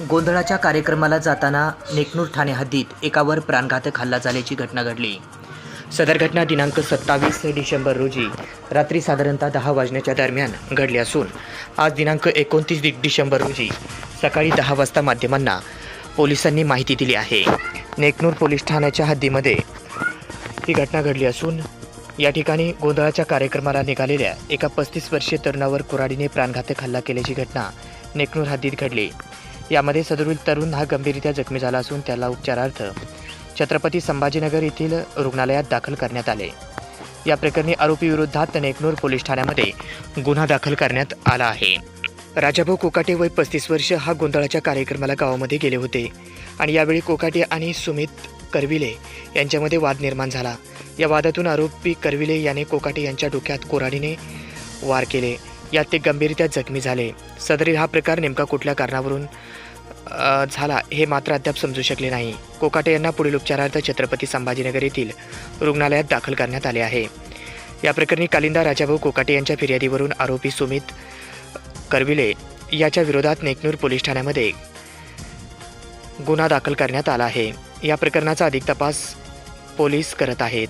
गोंधळाच्या कार्यक्रमाला जाताना नेकनूर ठाणे हद्दीत एकावर प्राणघातक हल्ला झाल्याची घटना घडली. सदर घटना दिनांक सत्तावीस डिसेंबर रोजी रात्री साधारणतः दहा वाजण्याच्या दरम्यान घडली असून आज दिनांक एकोणतीस डिसेंबर रोजी सकाळी दहा वाजता माध्यमांना पोलिसांनी माहिती दिली आहे. नेकनूर पोलीस ठाण्याच्या हद्दीमध्ये ही घटना घडली असून या ठिकाणी गोंधळाच्या कार्यक्रमाला निघालेल्या एका पस्तीस वर्षीय तरुणावर कुऱ्हाडीने प्राणघातक हल्ला केल्याची घटना नेकनूर हद्दीत घडली. यामध्ये सदरुल तरुण हा गंभीररित्या जखमी झाला असून त्याला उपचारार्थ छत्रपती संभाजीनगर येथील रुग्णालयात दाखल करण्यात आले. या प्रकरणी आरोपी विरोधात नेकनूर पोलीस ठाण्यामध्ये गुन्हा दाखल करण्यात आला आहे. राजाभाऊ कोकाटे वय पस्तीस वर्ष हा गोंधळाच्या कार्यक्रमाला गावामध्ये गेले होते आणि यावेळी कोकाटे आणि सुमित करविले यांच्यामध्ये वाद निर्माण झाला. या वादातून आरोपी करविले याने कोकाटे यांच्या डोक्यात कोराडीने वार केले. यात ते गंभीरित्या जखमी झाले. सदरील हा प्रकार नेमका कुठल्या कारणावरून झाला हे मात्र अद्याप समजू शकले नाही. कोकाटे यांना पुढील उपचारार्थ छत्रपती संभाजीनगर येथील रुग्णालयात दाखल करण्यात आले आहे. या प्रकरणी कालिंदा राजाभाऊ कोकाटे यांच्या फिर्यादीवरून आरोपी सुमित करविले याच्या विरोधात नेकनूर पोलीस ठाण्यामध्ये गुन्हा दाखल करण्यात आला आहे. या प्रकरणाचा अधिक तपास पोलीस करत आहेत.